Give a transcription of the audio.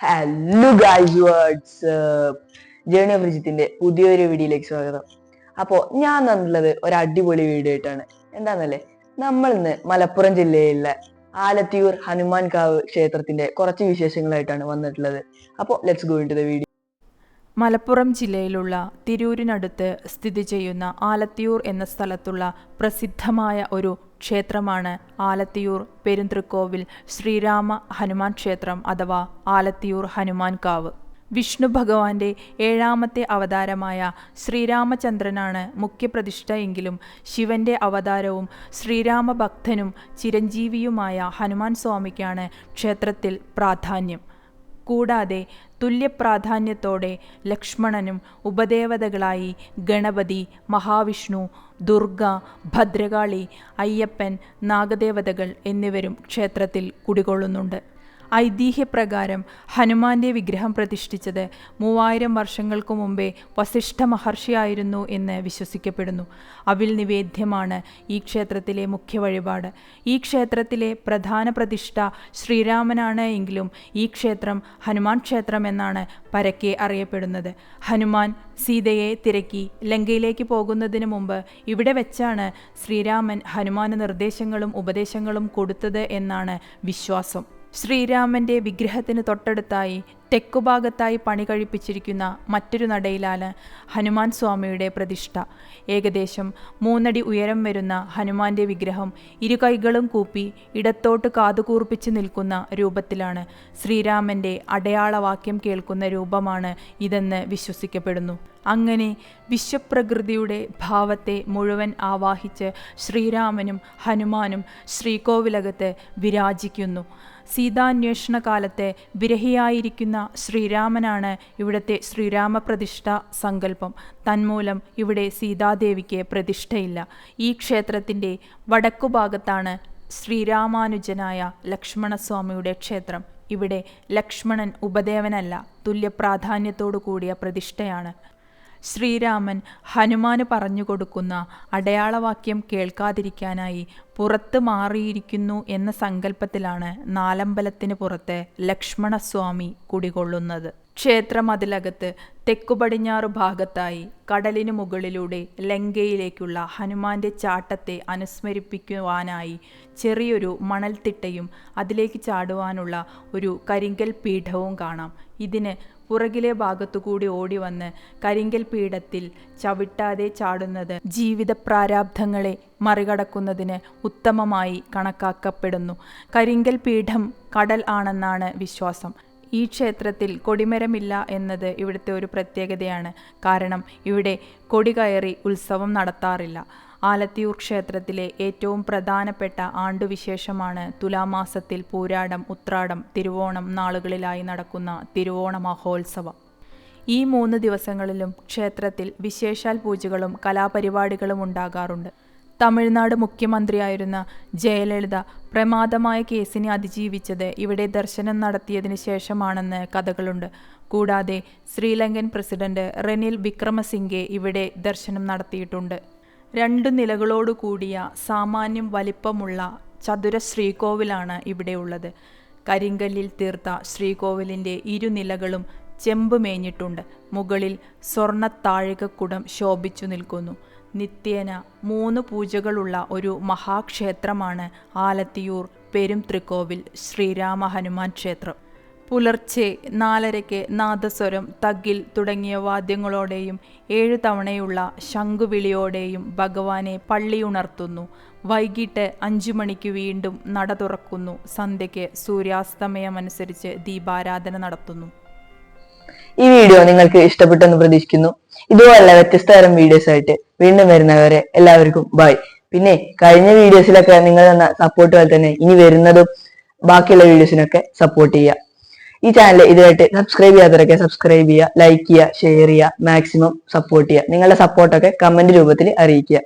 Hello guys words journey of റിജിത്തിന്റെ പുതിയൊരു വീഡിയോയിലേക്ക് സ്വാഗതം. അപ്പോൾ ഞാൻ തന്നിട്ടുള്ളത് ഒരു അടിപൊളി വീഡിയോ ആയിട്ടാണ്. എന്താന്നല്ലേ? നമ്മൾ ഇന്ന് മലപ്പുറം ജില്ലയിലെ ആലത്തിയൂർ ഹനുമാൻ കാവ് ക്ഷേത്രത്തിന്റെ കുറച്ച് വിശേഷങ്ങളായിട്ടാണ് വന്നിട്ടുള്ളത്. അപ്പോൾ let's go into the video Malappuram ജില്ലയിലുള്ള തിരൂരിനടുത്ത് സ്ഥിതി ചെയ്യുന്ന ആലത്തിയൂർ എന്ന സ്ഥലത്തുള്ള പ്രസിദ്ധമായ ഒരു ക്ഷേത്രമാണ് ആലത്തിയൂർ പെരുന്തൃക്കോവിൽ ശ്രീരാമ ഹനുമാൻ ക്ഷേത്രം അഥവാ ആലത്തിയൂർ ഹനുമാൻ കാവ് വിഷ്ണു ഭഗവാന്റെ ഏഴാമത്തെ അവതാരമായ ശ്രീരാമചന്ദ്രനാണ് മുഖ്യപ്രതിഷ്ഠ എങ്കിലും ശിവന്റെ അവതാരവും ശ്രീരാമഭക്തനും ചിരഞ്ജീവിയുമായ ഹനുമാൻ സ്വാമിക്കാണ് ക്ഷേത്രത്തിൽ പ്രാധാന്യം. കൂടാതെ തുല്യപ്രാധാന്യത്തോടെ ലക്ഷ്മണനും ഉപദേവതകളായി ഗണപതി മഹാവിഷ്ണു ദുർഗ ഭദ്രകാളി അയ്യപ്പൻ നാഗദേവതകൾ എന്നിവരും ക്ഷേത്രത്തിൽ കുടികൊള്ളുന്നുണ്ട്. ഐതിഹ്യപ്രകാരം ഹനുമാന്റെ വിഗ്രഹം പ്രതിഷ്ഠിച്ചത് മൂവായിരം വർഷങ്ങൾക്കു മുമ്പേ വസിഷ്ഠ മഹർഷിയായിരുന്നു എന്ന് വിശ്വസിക്കപ്പെടുന്നു. അവിൽ നിവേദ്യമാണ് ഈ ക്ഷേത്രത്തിലെ മുഖ്യ വഴിപാട്. ഈ ക്ഷേത്രത്തിലെ പ്രധാന പ്രതിഷ്ഠ ശ്രീരാമനാണ് എങ്കിലും ഈ ക്ഷേത്രം ഹനുമാൻ ക്ഷേത്രം എന്നാണ് പരക്കെ അറിയപ്പെടുന്നത്. ഹനുമാൻ സീതയെ തിരക്കി ലങ്കയിലേക്ക് പോകുന്നതിന് മുമ്പ് ഇവിടെ വെച്ചാണ് ശ്രീരാമൻ ഹനുമാന് നിർദ്ദേശങ്ങളും ഉപദേശങ്ങളും കൊടുത്തത് എന്നാണ് വിശ്വാസം. ശ്രീരാമന്റെ വിഗ്രഹത്തിന് തൊട്ടടുത്തായി തെക്കുഭാഗത്തായി പണി കഴിപ്പിച്ചിരിക്കുന്ന മറ്റൊരു നടയിലാണ് ഹനുമാൻ സ്വാമിയുടെ പ്രതിഷ്ഠ. ഏകദേശം മൂന്നടി ഉയരം വരുന്ന ഹനുമാന്റെ വിഗ്രഹം ഇരു കൈകളും കൂപ്പി ഇടത്തോട്ട് കാതുകൂർപ്പിച്ച് നിൽക്കുന്ന രൂപത്തിലാണ് ശ്രീരാമന്റെ അടയാളവാക്യം കേൾക്കുന്ന രൂപമാണ് ഇതെന്ന് വിശ്വസിക്കപ്പെടുന്നു. അങ്ങനെ വിശ്വപ്രകൃതിയുടെ ഭാവത്തെ മുഴുവൻ ആവാഹിച്ച് ശ്രീരാമനും ഹനുമാനും ശ്രീകോവിലകത്ത് വിരാജിക്കുന്നു. സീതാന്വേഷണ കാലത്തെ വിരഹിയായിരിക്കുന്ന ശ്രീരാമനാണ് ഇവിടുത്തെ ശ്രീരാമപ്രതിഷ്ഠ സങ്കല്പം. തന്മൂലം ഇവിടെ സീതാദേവിക്ക് പ്രതിഷ്ഠയില്ല. ഈ ക്ഷേത്രത്തിന്റെ വടക്കുഭാഗത്താണ് ശ്രീരാമാനുജനായ ലക്ഷ്മണസ്വാമിയുടെ ക്ഷേത്രം. ഇവിടെ ലക്ഷ്മണൻ ഉപദേവനല്ല തുല്യ പ്രാധാന്യത്തോടു കൂടിയ പ്രതിഷ്ഠയാണ്. ശ്രീരാമൻ ഹനുമാന് പറഞ്ഞു കൊടുക്കുന്ന അടയാളവാക്യം കേൾക്കാതിരിക്കാനായി പുറത്ത് മാറിയിരിക്കുന്നു എന്ന സങ്കല്പത്തിലാണ് നാലമ്പലത്തിന് പുറത്തെ ലക്ഷ്മണസ്വാമി കുടികൊള്ളുന്നത്. ക്ഷേത്രമതിലകത്ത് തെക്കുപടിഞ്ഞാറു ഭാഗത്തായി കടലിനു മുകളിലൂടെ ലങ്കയിലേക്കുള്ള ഹനുമാന്റെ ചാട്ടത്തെ അനുസ്മരിപ്പിക്കുവാനായി ചെറിയൊരു മണൽത്തിട്ടയും അതിലേക്ക് ചാടുവാനുള്ള ഒരു കരിങ്കൽ പീഠവും കാണാം. ഇതിന് പുറകിലെ ഭാഗത്തുകൂടി ഓടി വന്ന് കരിങ്കൽ പീഠത്തിൽ ചവിട്ടാതെ ചാടുന്നത് ജീവിത പ്രാരാബ്ധങ്ങളെ മറികടക്കുന്നതിന് ഉത്തമമായി കണക്കാക്കപ്പെടുന്നു. കരിങ്കൽ പീഠം കടൽ ആണെന്നാണ് വിശ്വാസം. ഈ ക്ഷേത്രത്തിൽ കൊടിമരമില്ല എന്നത് ഇവിടുത്തെ ഒരു പ്രത്യേകതയാണ്. കാരണം ഇവിടെ കൊടി കയറി ഉത്സവം നടത്താറില്ല. ആലത്തിയൂർ ക്ഷേത്രത്തിലെ ഏറ്റവും പ്രധാനപ്പെട്ട ആണ്ടുവിശേഷമാണ് തുലാമാസത്തിൽ പൂരാടം ഉത്രാടം തിരുവോണം നാളുകളിലായി നടക്കുന്ന തിരുവോണ മഹോത്സവം. ഈ മൂന്ന് ദിവസങ്ങളിലും ക്ഷേത്രത്തിൽ വിശേഷാൽ പൂജകളും കലാപരിപാടികളും ഉണ്ടാകാറുണ്ട്. തമിഴ്നാട് മുഖ്യമന്ത്രിയായിരുന്ന ജയലളിത പ്രമാദമായ കേസിനെ അതിജീവിച്ചത് ഇവിടെ ദർശനം നടത്തിയതിന് ശേഷമാണെന്ന് കഥകളുണ്ട്. കൂടാതെ ശ്രീലങ്കൻ പ്രസിഡന്റ് റെനിൽ വിക്രമസിംഗെ ഇവിടെ ദർശനം നടത്തിയിട്ടുണ്ട്. രണ്ട് നിലകളോടു കൂടിയ സാമാന്യം വലിപ്പമുള്ള ചതുര ശ്രീകോവിലാണ് ഇവിടെയുള്ളത് കരിങ്കല്ലിൽ തീർത്ത ശ്രീകോവിലിന്റെ ഇരുനിലകളും ചെമ്പ് മേഞ്ഞിട്ടുണ്ട് മുകളിൽ സ്വർണത്താഴികക്കുടം ശോഭിച്ചു നിൽക്കുന്നു. നിത്യേന മൂന്ന് പൂജകളുള്ള ഒരു മഹാക്ഷേത്രമാണ് ആലത്തിയൂർ പെരും ത്രികോവിൽ ശ്രീരാമ ഹനുമാൻ ക്ഷേത്രം. പുലർച്ചെ നാലരയ്ക്ക് നാദസ്വരം തഗിൽ തുടങ്ങിയ വാദ്യങ്ങളോടെയും ഏഴ് തവണയുള്ള ശംഖുവിളിയോടെയും ഭഗവാനെ പള്ളിയുണർത്തുന്നു. വൈകിട്ട് അഞ്ചു മണിക്ക് വീണ്ടും നട തുറക്കുന്നു. സന്ധ്യയ്ക്ക് സൂര്യാസ്തമയമനുസരിച്ച് ദീപാരാധന നടത്തുന്നു. ഈ വീഡിയോ നിങ്ങൾക്ക് ഇഷ്ടപ്പെട്ടെന്ന് പ്രതീക്ഷിക്കുന്നു. ഇതുപോലെ വ്യത്യസ്ത തരം വീഡിയോസ് ആയിട്ട് വീണ്ടും വരുന്നവരെ എല്ലാവർക്കും ബൈ പിന്നെ കഴിഞ്ഞ വീഡിയോസിലൊക്കെ നിങ്ങൾ തന്ന സപ്പോർട്ട് പോലെ തന്നെ ഇനി വരുന്നതും ബാക്കിയുള്ള വീഡിയോസിനൊക്കെ സപ്പോർട്ട് ചെയ്യുക. ഈ ചാനൽ ഇതുമായിട്ട് സബ്സ്ക്രൈബ് ചെയ്യാത്തവരൊക്കെ സബ്സ്ക്രൈബ് ചെയ്യുക ലൈക്ക് ചെയ്യുക ഷെയർ ചെയ്യുക മാക്സിമം സപ്പോർട്ട് ചെയ്യുക. നിങ്ങളുടെ സപ്പോർട്ടൊക്കെ കമന്റ് രൂപത്തിൽ അറിയിക്കുക.